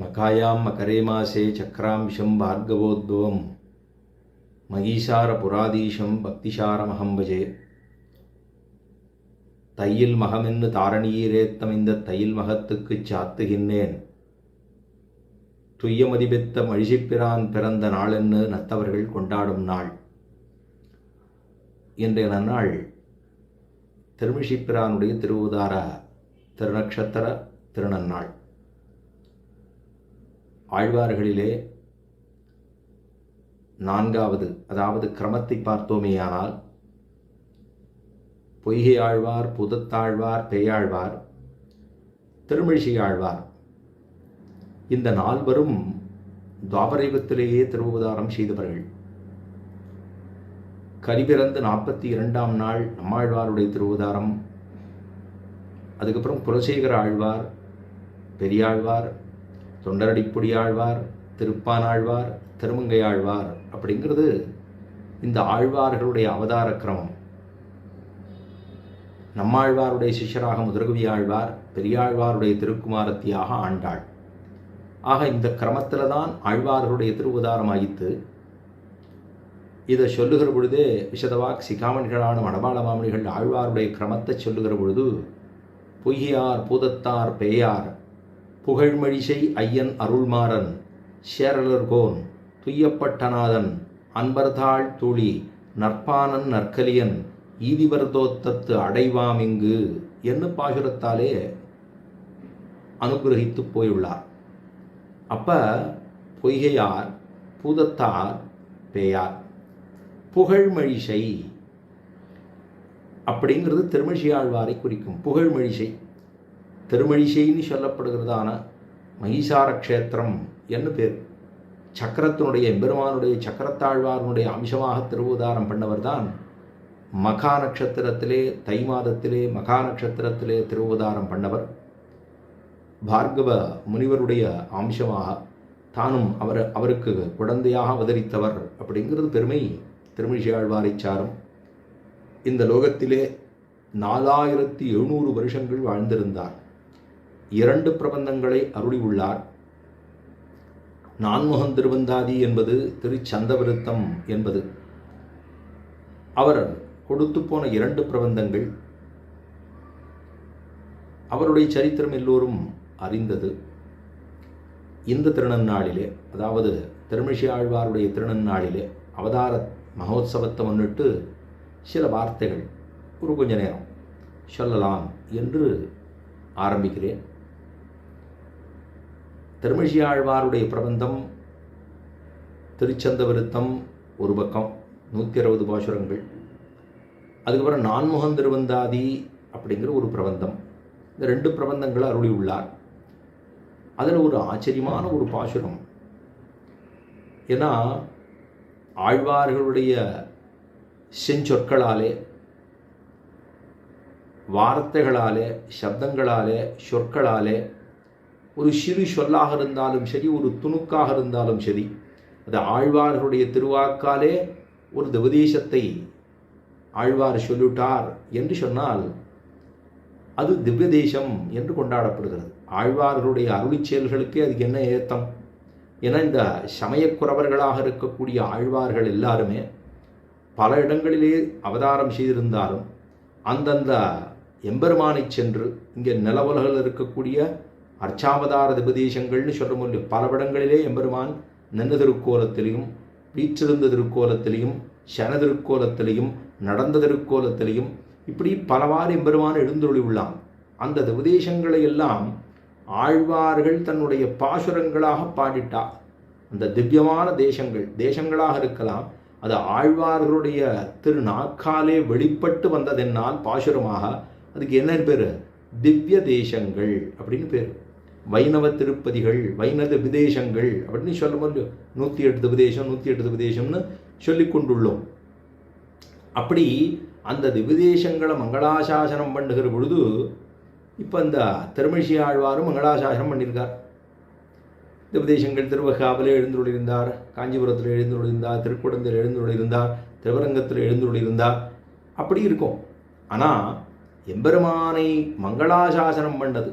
மகாயாம் மகரே மாசே சக்கராம்சம் பார்கவோத்பவம் மகீசார புராதீஷம் பக்திசாரமகம் பஜே தையில் மகமென்று தாரணீரேத்தம் இந்த தையில் மகத்துக்குச் சாத்துகின்றேன் துய்யமதிபெத்த மழிசிப்பிரான் பிறந்த நாளென்னு நத்தவர்கள் கொண்டாடும் நாள்। இன்றைய நன்னாள் திருமிழிப்பிரானுடைய திருவுதார திருநக்ஷத்திர திருநன்னாள்। ஆழ்வார்களிலே நான்காவது அதாவது கிரமத்தை பார்த்தோமேயானால் பொய்கை ஆழ்வார் புதத்தாழ்வார் பெயாழ்வார் திருமிழிசை ஆழ்வார். இந்த நால்வரும் துவாபரைவத்திலேயே திருவுதாரம் செய்தவர்கள். கரிபிறந்து நாற்பத்தி இரண்டாம் நாள் நம்மாழ்வாருடைய திருவுதாரம். அதுக்கப்புறம் குலசேகர ஆழ்வார் பெரியாழ்வார் தொண்டரடிப்புடி ஆழ்வார் திருப்பானாழ்வார் திருமங்கை ஆழ்வார் அப்படிங்கிறது இந்த ஆழ்வார்களுடைய அவதார கிரமம். நம்மாழ்வாருடைய சிஷ்யராக முதற்கவி ஆழ்வார் பெரியாழ்வாருடைய திருக்குமாரத்தியாக ஆண்டாள். ஆக இந்த கிரமத்தில் தான் ஆழ்வார்களுடைய திருவுதாரம் ஆயித்து இதை சொல்லுகிற பொழுதே விஷதவாக் சிகாமணிகளான மணவாள மாமணிகள் ஆழ்வாருடைய கிரமத்தை சொல்லுகிற பொழுது பொய்யார் பூதத்தார் பேயார் புகழ்மழிசை ஐயன் அருள்மாறன் சேரலர்கோன் துய்யப்பட்டநாதன் அன்பர்தாள் துளி நற்பானன் நற்கலியன் ஈதிவர்தோத்தத்து அடைவாம் இங்கு என்று பாசுரத்தாலே அனுகிரகித்து போயுள்ளார். அப்ப பொய்கையார் பூதத்தார் பேயார். புகழ்மழிசை அப்படிங்கிறது திருமழிசையாழ்வாரை குறிக்கும். புகழ்மழிசை திருமழிசைன்னு சொல்லப்படுகிறதான மகிஷார க்ஷேத்திரம் என்று பேர். சக்கரத்தினுடைய பெருமானுடைய சக்கரத்தாழ்வாரனுடைய அம்சமாக திருவுதாரம் பண்ணவர் தான் மகா நட்சத்திரத்திலே தை மாதத்திலே மகா நட்சத்திரத்திலே திருவுதாரம் பண்ணவர். பார்கவ முனிவருடைய அம்சமாக தானும் அவர் அவருக்கு குழந்தையாக அவதரித்தவர் அப்படிங்கிறது பெருமை. திருமிழியாழ்வாரை சாரும். இந்த லோகத்திலே நாலாயிரத்தி எழுநூறு வருஷங்கள் வாழ்ந்திருந்தார். இரண்டு பிரபந்தங்களை அருளி உள்ளார் நான்முகன் திருவந்தாதி என்பது திருச்சந்தவிருத்தம் என்பது. அவர் கொடுத்து போன இரண்டு பிரபந்தங்கள். அவருடைய சரித்திரம் எல்லோரும் அறிந்தது. இந்த திருநன்னாளிலே அதாவது திருமிஷி ஆழ்வாருடைய திருநன்னாளிலே அவதார மகோத்சவத்தை முன்னிட்டு சில வார்த்தைகள் ஒரு கொஞ்ச நேரம் சொல்லலாம் என்று ஆரம்பிக்கிறேன். திருமிஷி ஆழ்வாருடைய பிரபந்தம் திருச்சந்த விருத்தம் ஒரு பக்கம் நூற்றி அறுபது பாசுரங்கள். அதுக்கப்புறம் நான்முகன் திருவந்தாதி அப்படிங்கிற ஒரு பிரபந்தம். இந்த ரெண்டு பிரபந்தங்களை அருளி உள்ளார். அதில் ஒரு ஆச்சரியமான ஒரு பாசுரம். ஏன்னா ஆழ்வார்களுடைய செஞ்சொற்களாலே வார்த்தைகளாலே சப்தங்களாலே சொற்களாலே ஒரு சிறு சொல்லாக இருந்தாலும் சரி ஒரு துணுக்காக இருந்தாலும் சரி அது ஆழ்வார்களுடைய திருவாக்காலே ஒரு திவதேசத்தை ஆழ்வார் சொல்லிட்டார் என்று சொன்னால் அது திவ்ய தேசம் என்று கொண்டாடப்படுகிறது. ஆழ்வார்களுடைய அருளி செயல்களுக்கே அதுக்கு என்ன ஏத்தம்? ஏன்னா இந்த சமயக்குறவர்களாக இருக்கக்கூடிய ஆழ்வார்கள் எல்லாருமே பல இடங்களிலே அவதாரம் செய்திருந்தாலும் அந்தந்த எம்பெருமானை சென்று இங்கே நிலவலகில் இருக்கக்கூடிய அர்ச்சாவதார உபதேசங்கள்னு சொல்ல முடியும் பல படங்களிலே எம்பெருமான் நின்று திருக்கோலத்திலையும் வீற்றிருந்த திருக்கோலத்திலையும் சன திருக்கோலத்திலையும் நடந்த திருக்கோலத்திலையும் இப்படி பலவாறு எம்பெருமான் எழுந்தொழி உள்ளான் அந்த உபதேசங்களை எல்லாம் ஆழ்வார்கள் தன்னுடைய பாசுரங்களாக பாடிட்டா. அந்த திவ்யமான தேசங்கள் தேசங்களாக இருக்கலாம் அது ஆழ்வார்களுடைய திரு நாக்காலே வெளிப்பட்டு வந்ததென்னால் பாசுரமாக அதுக்கு என்ன பேர்? திவ்ய தேசங்கள் அப்படின்னு பேர். வைணவ திருப்பதிகள் வைணவ விதேசங்கள் அப்படின்னு சொல்ல முடியும் நூற்றி எட்டு விதேசம் நூற்றி எட்டு விதேசம்னு சொல்லி கொண்டுள்ளோம். அப்படி அந்த திவிதேசங்களை மங்களாசாசனம் பண்ணுகிற பொழுது இப்போ இந்த திருமிழிசை ஆழ்வாரும் மங்களாசாசனம் பண்ணியிருக்கார். திவிதேசங்கள் திருவகாவில் எழுந்துள்ளிருந்தார் காஞ்சிபுரத்தில் எழுந்துள்ளிருந்தார் திருக்குடத்தில் எழுந்துள்ளிருந்தார் திருவரங்கத்தில் எழுந்துள்ளிருந்தார் அப்படி இருக்கும். ஆனால் எம்பெருமானை மங்களாசாசனம் பண்ணது.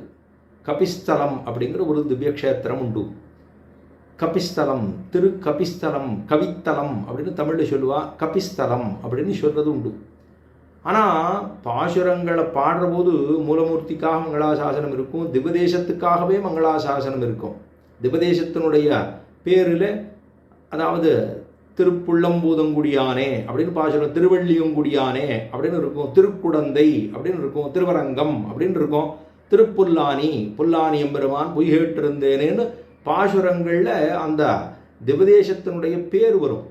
கபிஸ்தலம் அப்படிங்கிற ஒரு திவ்யக்ஷேத்திரம் உண்டு. கபிஸ்தலம் திரு கபிஸ்தலம் கவித்தலம் அப்படின்னு தமிழில் சொல்லுவா. கபிஸ்தலம் அப்படின்னு சொல்கிறது உண்டு. ஆனால் பாசுரங்களை பாடுற போது மூலமூர்த்திக்காக மங்களாசாசனம் இருக்கும். திவதேசத்துக்காகவே மங்களாசாசனம் இருக்கும். திவதேசத்தினுடைய பேரில் அதாவது திருப்புள்ளம்பூதங்குடியானே அப்படின்னு பாசுரம் திருவள்ளியங்குடியானே அப்படின்னு இருக்கும். திருக்குடந்தை அப்படின்னு இருக்கும். திருவரங்கம் அப்படின்னு இருக்கும். திருப்புல்லானி புல்லானி எம்பெருமான் பொய்கேட்டிருந்தேனேன்னு பாசுரங்களில் அந்த திவதேசத்தினுடைய பேர் வரும்.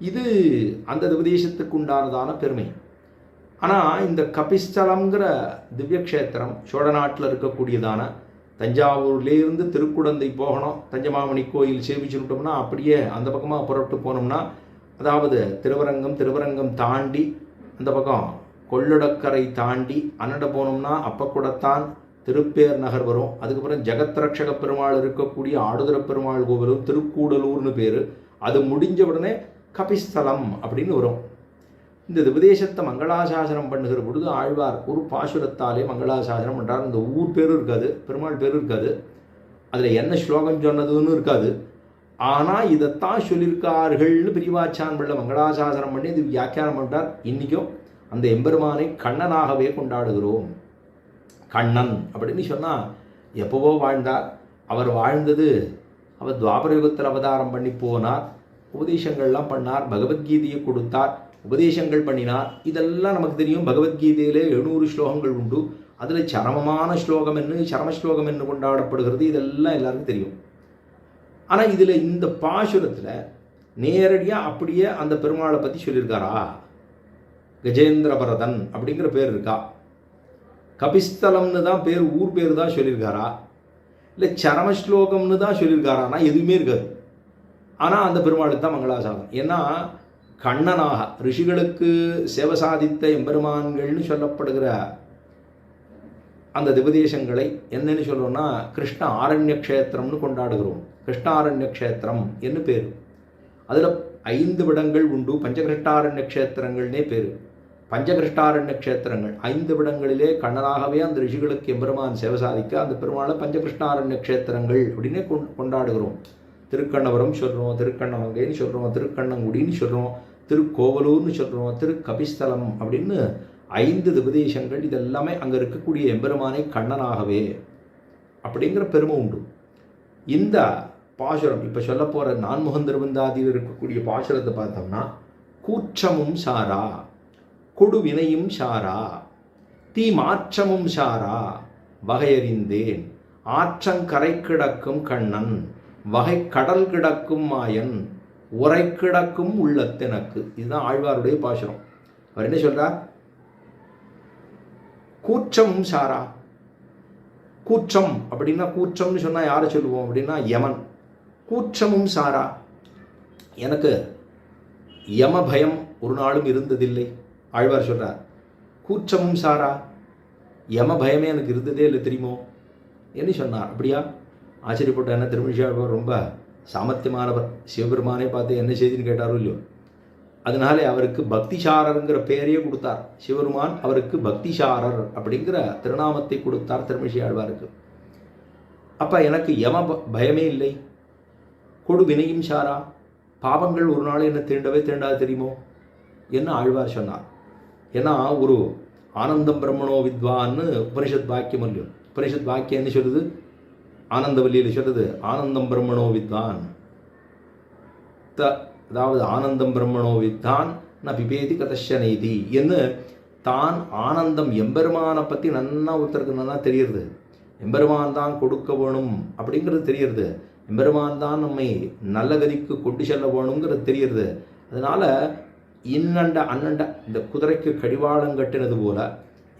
இது அந்த திவதேசத்துக்கு உண்டானதான பெருமை. ஆனால் இந்த கபிஸ்தலம்ங்கிற திவ்யக்ஷேத்திரம் சோழ நாட்டில் இருக்கக்கூடியதான தஞ்சாவூர்லேருந்து திருக்குடந்தை போகணும் தஞ்சமாமணி கோயில் சேவிச்சுட்டோம்னா அப்படியே அந்த பக்கமாக புறப்பட்டு போனோம்னா அதாவது திருவரங்கம் திருவரங்கம் தாண்டி அந்த பக்கம் கொள்ளிடக்கரை தாண்டி அன்னட போனோம்னா அப்பக்கூடத்தான் திருப்பேர் நகர் வரும். அதுக்கப்புறம் ஜெகத்ரட்சக பெருமாள் இருக்கக்கூடிய ஆடுதுர பெருமாள் கோவிலும் திருக்கூடலூர்னு பேர். அது முடிஞ்ச உடனே கபிஸ்தலம் அப்படின்னு வரும். இந்த உபதேசத்தை மங்களாசாசனம் பண்ணுகிற பொழுது ஆழ்வார் ஒரு பாசுரத்தாலே மங்களாசாசனம் பண்ணுறார் இந்த ஊர் பேரும் இருக்காது பெருமாள் பேரும் இருக்காது. அதில் என்ன ஸ்லோகம் சொன்னதுன்னு இருக்காது. ஆனால் இதைத்தான் சொல்லியிருக்கார்கள்னு பிரிவாச்சான் பிள்ளை மங்களாசாசனம் பண்ணி இது வியாக்கியானம் பண்ணிட்டார் இன்றைக்கும் அந்த எம்பெருமானை கண்ணனாகவே கொண்டாடுகிறோம். கண்ணன் அப்படின்னு சொன்னால் எப்போவோ வாழ்ந்தார். அவர் வாழ்ந்தது அவர் துவாபர யுகத்தில் அவதாரம் பண்ணி போனார். உபதேசங்கள்லாம் பண்ணார் பகவத்கீதையை கொடுத்தார் உபதேசங்கள் பண்ணினார். இதெல்லாம் நமக்கு தெரியும். பகவத்கீதையிலே எழுநூறு ஸ்லோகங்கள் உண்டு. அதில் சரமமான ஸ்லோகம் என்ன சரம ஸ்லோகம் என்று கொண்டாடப்படுகிறது இதெல்லாம் எல்லாருக்கும் தெரியும். ஆனால் இதில் இந்த பாசுரத்தில் நேரடியாக அப்படியே அந்த பெருமாளை பற்றி சொல்லியிருக்காரா? கஜேந்திரபரதன் அப்படிங்கிற பேர் இருக்கா? கபிஸ்தலம்னு தான் பேர் ஊர் பேர் தான் சொல்லியிருக்காரா? இல்லை சரம ஸ்லோகம்னு தான் சொல்லியிருக்காரானா எதுவுமே இருக்காது. ஆனால் அந்த பெருமாளுக்கு தான் மங்களாசாதனம் ஏன்னா கண்ணனாக ரிஷிகளுக்கு சேவை சாதித்த எம்பெருமான்கள்னு சொல்லப்படுகிற அந்த திபதேசங்களை என்னன்னு சொல்கிறோம்னா கிருஷ்ண ஆரண்ய க்ஷேத்திரம்னு கொண்டாடுகிறோம். கிருஷ்ண ஆரண்ய க்ஷேத்திரம் என்ன பேர். அதில் ஐந்து விடங்கள் உண்டு. பஞ்சகிருஷ்ணாரண்ய க்ஷேத்திரங்கள்னே பேர். பஞ்சகிருஷ்டாரண்ய க்ஷேத்திரங்கள் ஐந்து விடங்களிலே கண்ணனாகவே அந்த ரிஷிகளுக்கு எம்பெருமான் சேவை சாதிக்க அந்த பெருமாளை பஞ்சகிருஷ்ணாரண்ய க்ஷேத்திரங்கள் அப்படின்னே கொண்டாடுகிறோம். திருக்கண்ணபுரம் சொல்கிறோம் திருக்கண்ணமங்கைன்னு சொல்கிறோம் திருக்கண்ணங்குடின்னு சொல்கிறோம் திருக்கோவலூர்னு சொல்கிறோம் திருக்கபிஸ்தலம் அப்படின்னு ஐந்து உபதேசங்கள் இதெல்லாமே அங்கே இருக்கக்கூடிய எம்பெருமானை கண்ணனாகவே அப்படிங்கிற பெருமை உண்டு. இந்த பாசுரம் இப்போ சொல்ல போகிற நான்முகந்திருவந்தாதியில் இருக்கக்கூடிய பாசுரத்தை பார்த்தோம்னா கூச்சமும் சாரா. கொடுவினையும் சாரா தீ மாற்றமும் சாரா வகையறிந்தேன். ஆற்றங்கரை கிடக்கும் கண்ணன் வகை கடல் கிடக்கும் மாயன் உரை கிடக்கும் உள்ளத்தெனக்கு. இதுதான் ஆழ்வாருடைய பாசுரம். அவர் என்ன சொல்றார்? கூற்றமும் சாரா. கூற்றம் அப்படின்னா கூற்றம்னு சொன்னால் யாரை சொல்லுவோம் அப்படின்னா யமன். கூற்றமும் சாரா. எனக்கு யம பயம் ஒரு நாளும் இருந்ததில்லை. ஆழ்வார் சொல்கிறார் கூச்சமும் சாரா யம பயமே எனக்கு இருந்ததே இல்லை தெரியுமோ? என்ன சொன்னார். அப்படியா? ஆச்சரியப்பட்ட என்ன திருமணிஷாழ்வார் ரொம்ப சாமர்த்தியமானவர். சிவபெருமானே பார்த்து என்ன செய்தின்னு கேட்டாரோ இல்லையோ? அதனாலே அவருக்கு பக்திசாரருங்கிற பெயரையே கொடுத்தார். சிவபெருமான் அவருக்கு பக்திசாரர் அப்படிங்கிற திருநாமத்தை கொடுத்தார் திருமிஷி ஆழ்வாருக்கு. அப்போ எனக்கு யம பயமே இல்லை. கொடு வினையும் சாரா. பாவங்கள் ஒரு நாள் என்ன தீண்டவே தீண்டாது தெரியுமோ? என்ன ஆழ்வார் சொன்னார். ஏன்னா ஒரு ஆனந்தம் பிரம்மணோ வித்வான்னு உபனிஷத் வாக்கியம் இல்லையோ. உபனிஷத் வாக்கியம் என்ன சொல்லுது? ஆனந்தவல்லியில் சொல்லுது ஆனந்தம் பிரம்மணோ வித்வான். த அதாவது ஆனந்தம் பிரம்மணோ வித்தான் ந பிபேதி கதஷ நெய்தி என்று தான் ஆனந்தம் எம்பெருமானை பற்றி நன்னா ஒருத்தருக்கு நல்லா தெரியுது எம்பெருமான் தான் கொடுக்க வேணும் அப்படிங்கிறது தெரியுது எம்பெருமான் தான் நம்மை நல்ல கதிக்கு கொண்டு செல்ல வேணுங்கிறது தெரியுது அதனால் இன்னண்ட அன்னண்ட இந்த குதிரைக்கு கடிவாளம் கட்டினது போல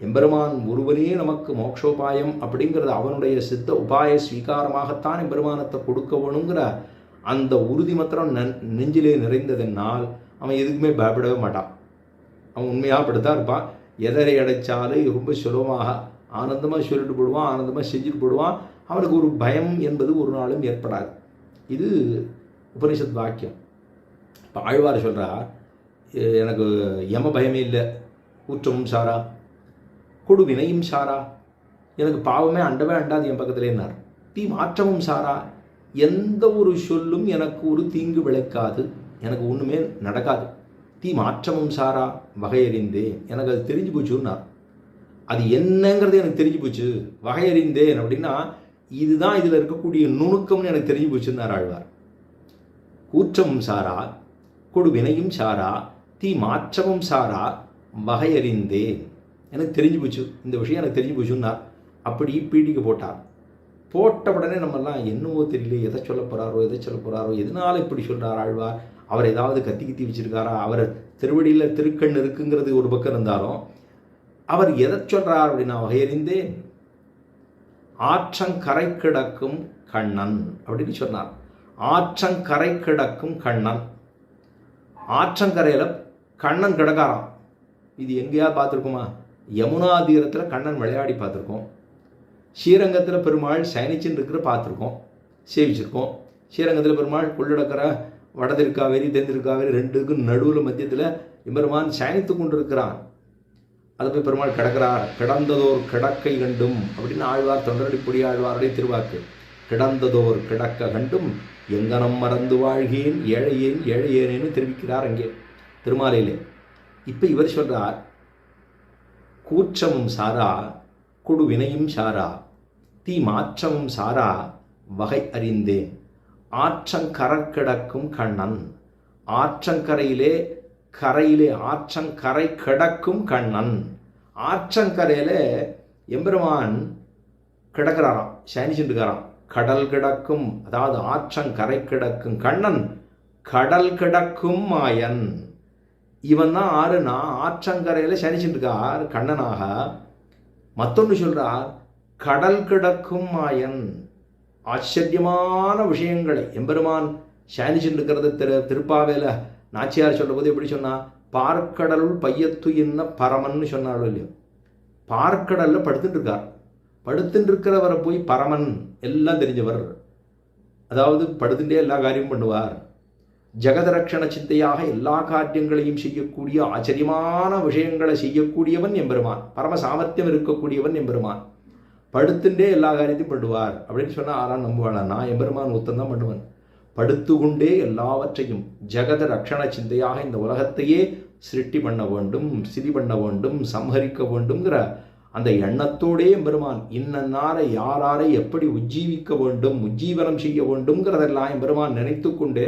எம்பெருமான் ஒருவனே நமக்கு மோக்ஷோபாயம் அப்படிங்கிறது அவனுடைய சித்த உபாய ஸ்வீகாரமாகத்தான் எம்பெருமானத்தை கொடுக்க வேணுங்கிற அந்த உறுதி மாத்திரம் நன் நெஞ்சிலே நிறைந்ததென்னால் அவன் எதுக்குமே பயப்படவே மாட்டான். அவன் உண்மையாக அப்படித்தான் இருப்பான். எதரை அடைச்சாலே ரொம்ப சுலபமாக ஆனந்தமாக சொல்லிட்டு போடுவான் ஆனந்தமாக செஞ்சுட்டு போடுவான். அவனுக்கு ஒரு பயம் என்பது ஒரு நாளும் ஏற்படாது. இது உபனிஷத் வாக்கியம். இப்போ ஆழ்வார் சொல்கிறார் எனக்கு யம பயமே இல்லை. குற்றமும் சாரா. கொடு வினையும் சாரா. எனக்கு பாவமே அண்டவே அண்டாது என் பக்கத்துல என்னார். தீ மாற்றமும் சாரா. எந்த ஒரு சொல்லும் எனக்கு ஒரு தீங்கு விளைக்காது. எனக்கு ஒன்றுமே நடக்காது. தீ மாற்றமும் சாரா. வகையறிந்தே எனக்கு அது தெரிஞ்சு போச்சுன்னார் அது என்னங்கிறது எனக்கு தெரிஞ்சு போச்சு. வகையறிந்தேன் அப்படின்னா இதுதான் இதில் இருக்கக்கூடிய நுணுக்கம்னு எனக்கு தெரிஞ்சு போச்சுன்னார் ஆழ்வார். கூற்றமும் சாரா. கொடு வினையும் சாரா. தீ மாற்றமும் சாரா வகையறிந்தேன் எனக்கு தெரிஞ்சு போச்சு. இந்த விஷயம் எனக்கு தெரிஞ்சு போச்சுன்னா அப்படி பீடிக்கு போட்டார். போட்ட உடனே நம்மெல்லாம் என்னவோ தெரியல. எதை சொல்ல போகிறாரோ எதை சொல்ல போகிறாரோ எதனால் இப்படி சொல்கிறார் ஆழ்வார்? அவர் ஏதாவது கத்தி கத்தி வச்சிருக்காரா? அவர் திருவடியில் திருக்கண் இருக்குங்கிறது ஒரு பக்கம் இருந்தாலும் அவர் எதை சொல்கிறார் அப்படின்னா வகையறிந்தேன்? ஆற்றங்கரை கிடக்கும் கண்ணன் அப்படின்னு சொன்னார். ஆற்றங்கரை கிடக்கும் கண்ணன். ஆற்றங்கரையில் கண்ணன் கிடக்காராம். இது எங்கேயாவது பார்த்துருக்குமா? யமுனா தீரத்தில் கண்ணன் விளையாடி பார்த்துருக்கோம். ஸ்ரீரங்கத்தில் பெருமாள் சயனிச்சுன்னு இருக்கிற பார்த்துருக்கோம். சேவிச்சிருக்கோம். ஸ்ரீரங்கத்தில் பெருமாள் கொள்ளடக்கிற வடதிருக்காவேரி தென்திருக்காவேரி ரெண்டுக்கும் நடுவில் மத்தியத்தில் எம்பெருமான் சயனித்து கொண்டு இருக்கிறான் அதை போய் பெருமாள் கிடக்கிறார். கிடந்ததோர் கிடக்கை கண்டும் அப்படின்னு ஆழ்வார் தொண்டரடி பொடி ஆழ்வாருடைய திருவாக்கு. கிடந்ததோர் கிடக்க கண்டும் எங்கனம் மறந்து வாழ்கேன் ஏழையேன் ஏழையேனேன்னு தெரிவிக்கிறார் அங்கே. திருமாலையிலே. இப்போ இவர் சொல்கிறார் கூச்சமும் சாரா கொடு வினையும் சாரா தீ மாற்றமும் சாரா வகை அறிந்தேன். ஆற்றங்கரக்கிடக்கும் கண்ணன் ஆற்றங்கரையிலே கரையிலே ஆற்றங்கரை கிடக்கும் கண்ணன். ஆற்றங்கரையில் எம்பெருமான் கிடக்கிறாராம் சயனிச்சுட்டுக்காராம் கடல் கிடக்கும் அதாவது ஆற்றங்கரை கிடக்கும் கண்ணன் கடல் கிடக்கும் மாயன். இவன் தான் ஆறுனா ஆற்றங்கரையில் சனிச்சுட்டுருக்கார் கண்ணனாக. மற்றொன்று சொல்கிறார் கடல் கிடக்கும் மாயன் ஆச்சரியமான விஷயங்களை. எம்பெருமான் சயனிச்சுட்டு திரு திருப்பாவேல நாச்சியார் சொல்லும்போது எப்படி சொன்னா பார்க்கடலுள் பையத்து என்ன பரமன்னு சொன்னாலும் இல்லையோ. பார்க்கடலில் படுத்துட்டு இருக்கார் படுத்துட்டு இருக்கிறவரை போய் பரமன் எல்லாம் தெரிஞ்சவர். அதாவது படுத்துட்டே எல்லா காரியமும் பண்ணுவார். ஜெகதரக்ஷண சிந்தையாக எல்லா காரியங்களையும் செய்யக்கூடிய ஆச்சரியமான விஷயங்களை செய்யக்கூடியவன் எம்பெருமான். பரம சாமர்த்தியம் இருக்கக்கூடியவன் எம்பெருமான். படுத்துட்டே எல்லா காரியத்தையும் பண்ணுவார் அப்படின்னு சொன்னால் ஆறாம் நம்புவாளா நான் எம்பெருமான் ஒத்தந்தான் தான் படுத்து கொண்டே எல்லாவற்றையும் ஜெகத ரக்ஷண சிந்தையாக இந்த உலகத்தையே சிருஷ்டி பண்ண வேண்டும் சிதி பண்ண வேண்டும் சம்ஹரிக்க வேண்டும்ங்கிற அந்த எண்ணத்தோடே பெருமான் இன்னன்னாரை யாராரை எப்படி உஜ்ஜீவிக்க வேண்டும் உஜ்ஜீவனம் செய்ய வேண்டும்ங்கிறதெல்லாம் எம்பெருமான் நினைத்து கொண்டு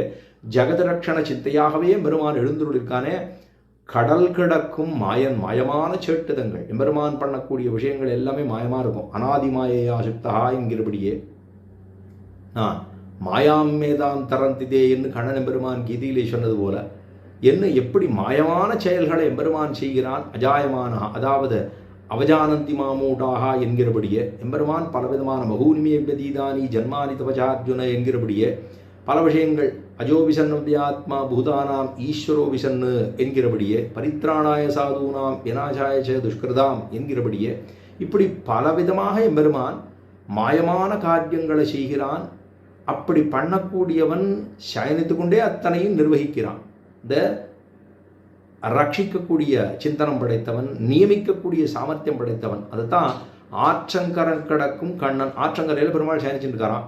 ஜெகதரட்சண சிந்தையாகவே பெருமான் எழுந்துள்ளிருக்கானே கடல் கிடக்கும் மாயன் மாயமான சேட்டுதங்கள். எம்பெருமான் பண்ணக்கூடிய விஷயங்கள் எல்லாமே மாயமாக இருக்கும். அனாதி மாயையா சுத்தா என்கிறபடியே நான் மாயாம் தரந்திதே என்று கண்ணன் எம்பெருமான் கீதையிலே சொன்னது போல என்ன எப்படி மாயமான செயல்களை எம்பெருமான் செய்கிறான் அஜாயமான? அதாவது அவஜானந்தி மாமூடாக என்கிறபடியே எம்பெருமான் பலவிதமான பகூனிமே பிரதீதானி ஜன்மானி தவஜார்ஜுன என்கிறபடியே பல விஷயங்கள் அஜோபிசன்னவ்யாத்மா பூதானாம் ஈஸ்வரோ விசன்னு என்கிறபடியே பரித்ராணாய சாதூனாம் வினாசாய ச துஷ்கிருதாம் என்கிறபடியே இப்படி பலவிதமாக எம்பெருமான் மாயமான காரியங்களை செய்கிறான். அப்படி பண்ணக்கூடியவன் சயனித்து கொண்டே அத்தனையும் நிர்வகிக்கிறான். த ரட்சிக்கக்கூடிய சிந்தனம் படைத்தவன் நியமிக்கக்கூடிய சாமர்த்தியம் படைத்தவன். அதுதான் ஆற்றங்கரன் கிடக்கும் கண்ணன். ஆற்றங்கரையில் பெருமாள் சயனிச்சுருக்காரான்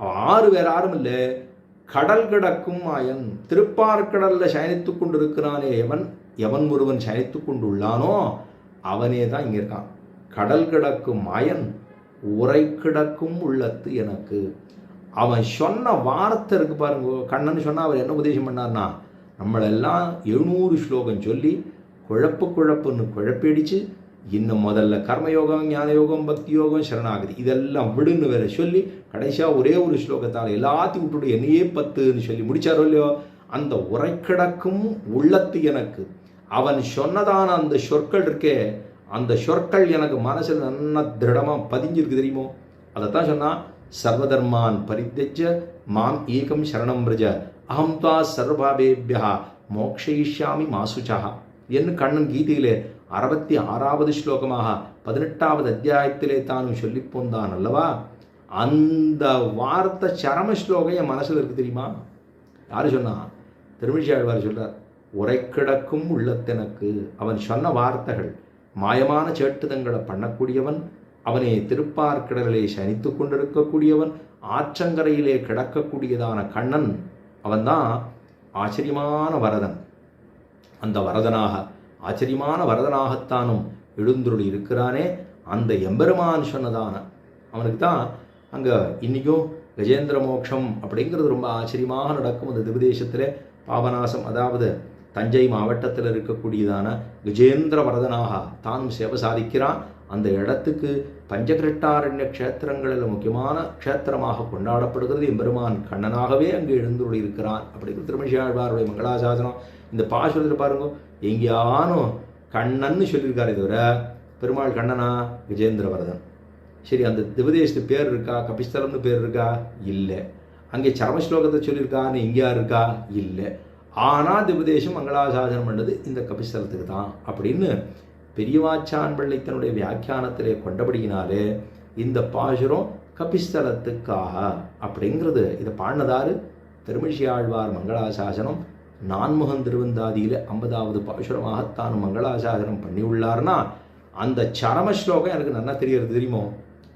அவன் ஆறு வேற யாரும் இல்லை. கடல் கிடக்கும் மாயன் திருப்பார்கடலில் சயனித்து கொண்டிருக்கிறானே எவன்? எவன் ஒருவன் சயனித்து கொண்டுள்ளானோ அவனே தான் இங்கே இருக்கான். கடல் கிடக்கும் மாயன் உரை கிடக்கும் உள்ளத்து எனக்கு. அவன் சொன்ன வார்த்தை இருக்கு பாருங்க. கண்ணன் சொன்னால் அவர் என்ன உபதேசம் பண்ணார்னா நம்மளெல்லாம் எழுநூறு ஸ்லோகம் சொல்லி குழப்பு குழப்புன்னு குழப்பிடிச்சு இன்னும் முதல்ல கர்மயோகம் ஞான யோகம் பக்தி யோகம் சரணாகதி இதெல்லாம் விடுன்னு வேற சொல்லி கடைசியாக ஒரே ஒரு ஸ்லோகத்தால் எல்லாத்தையும் விட்டுட்டு என்னையே பத்துன்னு சொல்லி முடிச்சாரோ இல்லையோ அந்த உரை கிடக்கும் உள்ளத்து எனக்கு. அவன் சொன்னதான அந்த சொற்கள் இருக்கே அந்த சொற்கள் எனக்கு மனசில் நல்லா திருடமாக பதிஞ்சிருக்கு தெரியுமோ? அதைத்தான் சொன்னால் சர்வதர்மான் பரித்தஜ மாம் ஏகம் சரணம் பிரஜ அகம் தா சர்வபாபேபியா மோக்ஷயிஷ்யாமி மாசுச்சா என்று கண்ணன் கீதையிலே அறுபத்தி ஆறாவது ஸ்லோகமாக பதினெட்டாவது அத்தியாயத்திலே தானும் சொல்லி போந்தான் அல்லவா? அந்த வார்த்தை சரம ஸ்லோகம் என் மனசில் இருக்கு தெரியுமா? யார் சொன்னா? திருமிழ்ச்சி ஆழ்வார் சொல்றார் உரை கிடக்கும் உள்ளத்தெனக்கு. அவன் சொன்ன வார்த்தைகள் மாயமான சேட்டுதங்களை பண்ணக்கூடியவன் அவனை திருப்பார்க்கடலிலே சனித்து கொண்டிருக்கக்கூடியவன் ஆற்றங்கரையிலே கிடக்கக்கூடியதான கண்ணன் அவன்தான் ஆச்சரியமான வரதன். அந்த வரதனாக ஆச்சரியமான வரதனாகத்தானும் எழுந்துருள் இருக்கிறானே அந்த எம்பெருமான் சொன்னதான. அவனுக்கு தான் அங்கே இன்றைக்கும் கஜேந்திர மோட்சம் அப்படிங்கிறது ரொம்ப ஆச்சரியமாக நடக்கும் அந்த திவதேசத்தில் பாபநாசம் அதாவது தஞ்சை மாவட்டத்தில் இருக்கக்கூடியதான கஜேந்திர வரதனாக தானும் சேவை சாதிக்கிறான். அந்த இடத்துக்கு பஞ்சகிரட்டாரண்ய க்ஷேத்திரங்களில் முக்கியமான க்ஷேத்திரமாக கொண்டாடப்படுகிறது. எம்பெருமான் கண்ணனாகவே அங்கு எழுந்துள்ள இருக்கிறான் அப்படிங்கிற திருமணிஷாழ்வாருடைய மங்களாசாசனம் இந்த பாசுரத்தில் பாருங்க. எங்கேயானும் கண்ணன்னு சொல்லியிருக்காரே தவிர பெருமாள் கண்ணனா விஜேந்திரவரதன் சரி அந்த திவதேசத்து பேர் இருக்கா? கபிஸ்தலம்னு பேர் இருக்கா? இல்லை. அங்கே சரமஸ்லோகத்தை சொல்லியிருக்கான்னு எங்கேயா இருக்கா? இல்லை. ஆனால் திவதேசம் மங்களாசாசனம் பண்ணது இந்த கபிஸ்தலத்துக்கு தான் அப்படின்னு பெரியவாச்சான் பிள்ளை தன்னுடைய வியாக்கியானத்திலே கொண்டபடியினாலே இந்த பாசுரம் கபிஸ்தலத்துக்காக அப்படிங்கிறது. இதை பாடினதாரு திருமிழ்ச்சி ஆழ்வார் மங்களாசாசனம். நான்முகன் திருவந்தாதியில் ஐம்பதாவது பாசுரமாகத்தான் மங்களாசாசனம் பண்ணியுள்ளார்னா அந்த சரம ஸ்லோகம் எனக்கு நன்னா தெரியறது தெரியுமோ?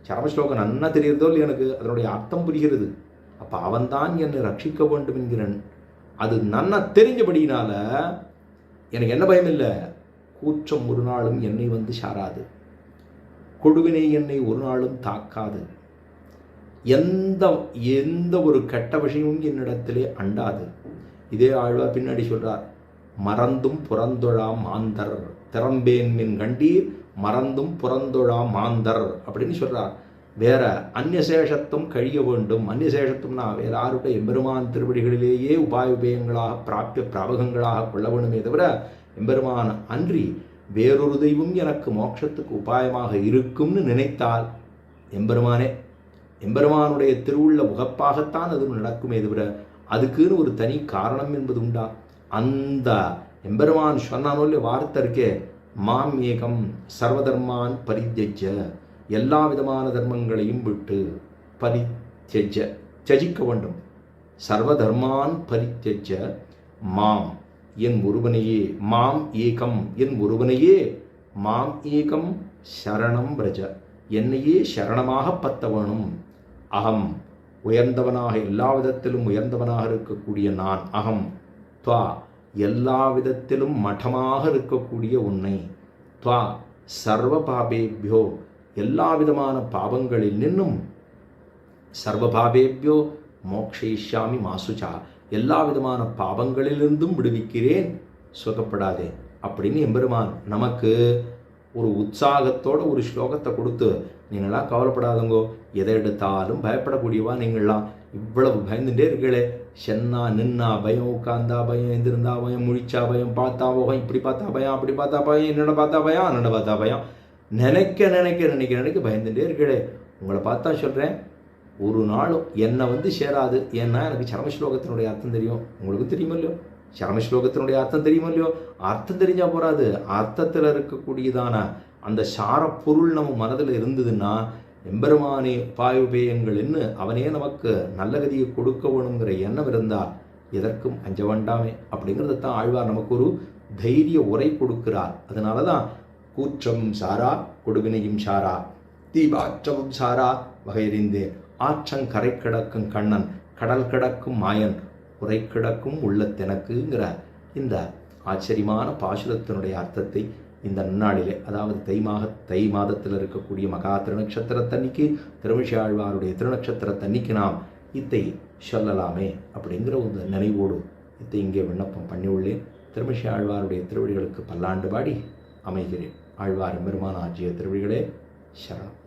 சரம ஸ்லோகம் நன்னா தெரியறதோ இல்லை எனக்கு? அதனுடைய அர்த்தம் புரிகிறது. அப்போ அவன்தான் என்னை ரட்சிக்க வேண்டும் என்கிறன். அது நன்னா தெரிஞ்சபடியினால எனக்கு என்ன பயம் இல்லை கூற்றம் ஒரு நாளும் என்னை வந்து சாராது. கொடுவினை என்னை ஒரு நாளும் தாக்காது. எந்த எந்த ஒரு கெட்ட விஷயமும் என்னிடத்திலே அண்டாது. இதே ஆழ்வா பின்னாடி சொல்றார் மறந்தும் புறந்தொழா மாந்தர் திறம்பேன் மின் கண்டீர் மறந்தும் புறந்தொழா மாந்தர் அப்படின்னு சொல்றார். வேற அந்நியசேஷத்தும் கழிய வேண்டும். அந்நியசேஷத்தும்னா வேற யாருடைய எம்பெருமான் திருவடிகளிலேயே உபாய உபயங்களாக பிராப்திய பிராபகங்களாக கொள்ள வேண்டுமே தவிர எம்பெருமான் அன்றி வேறொரு தெய்வம் எனக்கு மோட்சத்துக்கு உபாயமாக இருக்கும்னு நினைத்தால் எம்பெருமானே எம்பெருமானுடைய திருவுள்ள முகப்பாகத்தான் அது நடக்குமே தவிர அதுக்குன்னு ஒரு தனி காரணம் என்பது உண்டா? அந்த எம்பெருமான் சொன்னானோ வார்த்தை இருக்கே மாம் ஏகம் சர்வதர்மான் பரித்தஜ எல்லா விதமான தர்மங்களையும் விட்டு பரித்தெஜ தியஜிக்க வேண்டும். சர்வதர்மான் பரித்தெஜ மாம் என் ஒருவனையே மாம் ஏகம் என் ஒருவனையே மாம் ஏகம் சரணம் பிரஜ என்னையே சரணமாக பத்த வேணும் அகம் உயர்ந்தவனாக எல்லா விதத்திலும் உயர்ந்தவனாக இருக்கக்கூடிய நான் அகம் துவா எல்லா விதத்திலும் மட்டமாக இருக்கக்கூடிய உன்னை துவா சர்வ பாபேபியோ எல்லா விதமான பாவங்களில் நின்னும் சர்வபாவேபியோ மோக்ஷயிஷ்யாமி மாசுச்சா. எல்லா விதமான பாவங்களிலிருந்தும் விடுவிக்கிறேன் சுகப்படாதே அப்படின்னு எம்பெருமான் நமக்கு ஒரு உற்சாகத்தோட ஒரு ஸ்லோகத்தை கொடுத்து நீங்களாம் கவலைப்படாதங்கோ எதை எடுத்தாலும் பயப்படக்கூடியவா நீங்களாம் இவ்வளவு பயந்துட்டே இருக்கீங்களே. சென்னா நின்னா பயம் உட்காந்தா பயம் எந்திருந்தா பயம் முழிச்சா பயம் பார்த்தா பயம் இப்படி பார்த்தா பயம் அப்படி பார்த்தா பயம் என்னென்ன பார்த்தா பயம் அண்ணனை பார்த்தா பயம். நினைக்க நினைக்க நினைக்க நினைக்க பயந்துட்டே இருக்கீங்களே உங்களை பார்த்தா சொல்கிறேன் ஒரு நாளும் என்னை வந்து சேராது. ஏன்னா எனக்கு சரம ஸ்லோகத்தினுடைய அர்த்தம் தெரியும். உங்களுக்கு தெரியுமோ இல்லையோ? சரம ஸ்லோகத்தினுடைய அர்த்தம் தெரியுமோ இல்லையோ? அர்த்தம் தெரிஞ்சால் போறாது. அர்த்தத்தில் இருக்கக்கூடியதான அந்த சார பொருள் நம்ம மனதில் இருந்ததுன்னா எம்பெருமானே என்ன அவனே நமக்கு நல்ல கதியை கொடுக்க வேணுங்கிற எண்ணம் இருந்தால் எதற்கும் அஞ்ச வேண்டாமே அப்படிங்கிறத தான் ஆழ்வார் நமக்கு ஒரு தைரிய உரை கொடுக்கிறார். அதனால தான் கூற்றம் சாரா கொடுவினையும் சாரா. தீபாற்றமும் சாரா வகையறிந்து ஆற்றங்கரை கிடக்கும் கண்ணன் கடல் கிடக்கும் மாயன் உரை கிடக்கும் உள்ளத்தெனக்குங்கிற இந்த ஆச்சரியமான பாசுரத்தினுடைய அர்த்தத்தை இந்த நன்னாளிலே அதாவது தை மாக தை மாதத்தில் இருக்கக்கூடிய மகா திருநக்ஷத்திரத்தன்னைக்கு திருமிஷாழ்வாருடைய திருநக்ஷத்திரத்தன்னைக்கு நாம் இத்தை சொல்லலாமே அப்படிங்கிற ஒரு நினைவோடு இத்தை இங்கே விண்ணப்பம் பண்ணியுள்ளேன். திருமிஷி ஆழ்வாருடைய திருவடிகளுக்கு பல்லாண்டு பாடி அமைகிறேன். ஆழ்வார் பெருமான ஆட்சிய திருவடிகளே சரணம்